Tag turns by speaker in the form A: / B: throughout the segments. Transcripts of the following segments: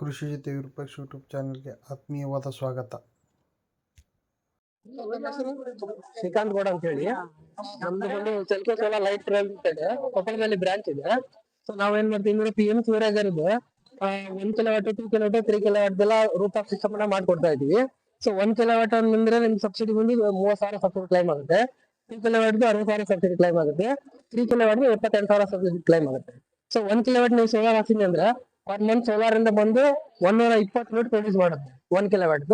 A: ಕೃಷಿ ಜೊತೆ ವಿರೂಪಾಕ್ಷ ಯೂಟ್ಯೂಬ್ ಚಾನಲ್ಗೆ ಆತ್ಮೀಯವಾದ ಸ್ವಾಗತ.
B: ಶ್ರೀಕಾಂತ್ ಗೌಡ ಅಂತ ಹೇಳಿ ನಮ್ದು ಬಂದು ಚಲ್ಕೇಶ್ವರ ಲೈಟ್ ಅಂತ ಇದೆ. ಕೊಪ್ಪಳದಲ್ಲಿ ಬ್ರಾಂಚ್ ಇದೆ. ಸೊ ನಾವೇನ್ ಮಾಡ್ತೀವಿ ಅಂದ್ರೆ ಪಿ ಎಂ ಸೂರ್ಯಗರದು ಒಂದ್ kilowatt two kilowatt three kilowatt ಎಲ್ಲ ರೂಟ್ ಆಫ್ ಸಿಸ್ಟಮ್ ಅನ್ನ ಮಾಡ್ಕೊಡ್ತಾ ಇದೀವಿ ಸೊ ಒಂದ್ ಕಿಲೋವಾಟ್ ಅಂದ್ರೆ ನಿಮ್ ಸಬ್ಸಿಡಿ ಬಂದು ಮೂವತ್ ಸಾವಿರ ಸಬ್ಸಿಡಿ ಕ್ಲೈಮ್ ಆಗುತ್ತೆ. ಟೂ ಕಿಲೋಮೀಟರ್ ಅರವತ್ ಸಾವಿರ ಸಬ್ಸಿಡಿ ಕ್ಲೈಮ್ ಆಗುತ್ತೆ. ತ್ರೀ ಕಿಲೋಮೀಟರ್ ಎಪ್ಪತ್ತೆಂಟು ಸಾವಿರ ಸಬ್ಸಿಡಿ ಕ್ಲೈಮ್ ಆಗುತ್ತೆ. ಸೊ ಒಂದ್ ಕಿಲೋವಾಟ್ ನೀವು ಸೋಲಾರ್ ಹಾಕ್ತೀನಿ ಅಂದ್ರೆ ಪರ್ ಮಂತ್ ಸೋಲಾರ್ ಇಂದ ಬಂದು ಒಂದೂರ ಇಪ್ಪತ್ತು ಯೂನಿಟ್ ಪ್ರೊಡ್ಯೂಸ್ ಮಾಡುತ್ತೆ. One kilowatt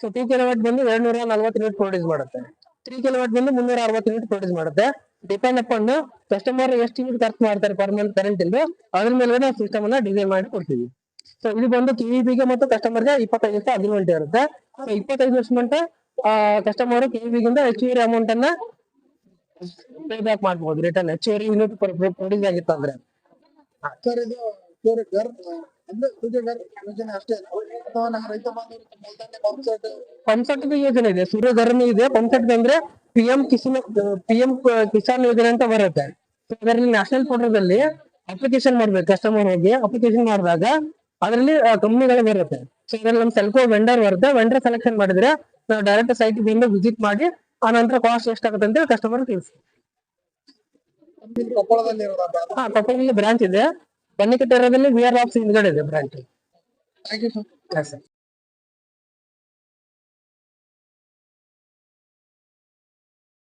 B: so two kilowatt ಬಂದು ಎರಡ್ನೂರ ನಲ್ವತ್ತು ಯೂನಿಟ್ ಪ್ರೊಡ್ಯೂಸ್ ಮಾಡುತ್ತೆ. ತ್ರೀ ಕಿಲೋವ್ಯಾಟ್ ಬಂದು ಮುನ್ನೂರ ಅರವತ್ತು ಯೂನಿಟ್ ಪ್ರೊಡ್ಯೂಸ್ ಮಾಡುತ್ತೆ. ಡಿಪೆಂಡ್ ಅಪಾನ್ ಕಸ್ಟಮರ್ ಎಷ್ಟು ಯೂನಿಟ್ ಖರ್ಚು ಮಾಡ್ತಾರೆ ಪರ್ ಮಂತ್ ಕರೆಂಟ್ ಇಂದು ಅದ್ರ ಮೇಲೆ ನಾವು ಸಿಸ್ಟಮ್ ಅನ್ನ ಡಿಸೈನ್ ಮಾಡಿ ಕೊಡ್ತೀವಿ. ಸೊ ಇದು ಬಂದು ಕಿವಿಬಿಗೆ ಮತ್ತು ಕಸ್ಟಮರ್ಗೆ ಇಪ್ಪತ್ತೈದು ವರ್ಷ ಅಗ್ರಿಮೆಂಟ್ ಇರುತ್ತೆ. ಸೊ ಇಪ್ಪತ್ತೈದು ವರ್ಷ ಮಟ್ಟ ಕಸ್ಟಮರ್ ಕಿವಿಬಿಗಿಂದ ಹೆಚ್ಚುವರಿ ಅಮೌಂಟ್ ಅನ್ನ ಪೇ ಬ್ಯಾಕ್ ಮಾಡ್ಬೋದು. ರಿಟರ್ನ್ ಹೆಚ್ಚುವರಿ ಯೂನಿಟ್ ಪ್ರೊಡ್ಯೂಸ್ ಆಗಿತ್ತು ಅಂದ್ರೆ
C: ಸರ್ ಇದು ಸೂರ್ಯ ಗರ್ ಅಂದ್ರೆ ಯೋಜನೆ ಅಷ್ಟೇ ಅಥವಾ ನಮ್ಮ ರೈತ ಬಾಂಧವರು ಪಂಪ್ ಸೆಟ್
B: ಯೋಜನೆ ಇದೆ. ಸೂರ್ಯಧರ್ಮಿ ಇದೆ. ಪಂಪ್ಸೆಟ್ ಅಂದ್ರೆ P M Kisan P M Kisan ಯೋಜನೆ ಅಂತ ಬರುತ್ತೆ. ಅದರಲ್ಲಿ ನ್ಯಾಷನಲ್ ಪೋರ್ಟಲ್ ಅಪ್ಲಿಕೇಶನ್ ಮಾಡ್ಬೇಕು ಕಸ್ಟಮರ್ ಹೋಗಿ ಅಪ್ಲಿಕೇಶನ್ ಮಾಡಿದಾಗ ಅದರಲ್ಲಿ ಕಂಪ್ನಿಗಳು ಬರುತ್ತೆ. ಸೊ ಇದ್ರಲ್ಲಿ ನಮ್ ಸೆಲ್ಕೋ ವೆಂಡರ್ ಬರುತ್ತೆ. ವೆಂಡರ್ ಸೆಲೆಕ್ಷನ್ ಮಾಡಿದ್ರೆ ನಾವು ಡೈರೆಕ್ಟ್ ಸೈಟ್ ಬಂದು ವಿಸಿಟ್ ಮಾಡಿ ಆ ನಂತರ ಕಾಸ್ಟ್ ಎಷ್ಟಾಗುತ್ತೆ ಅಂತ ಕಸ್ಟಮರ್ ತಿಳಿಸಿ ಕೊಪ್ಪಳದಲ್ಲಿ ಬ್ರಾಂಚ್ ಇದೆ. ಬನ್ನಿಕಟ್ಟೆರದಲ್ಲಿ ವಿ ಆರ್ ಆಫ್ಸ್ ಹಿಂದ್ಗಡೆ ಇದೆ branch
C: thank you sir
B: sir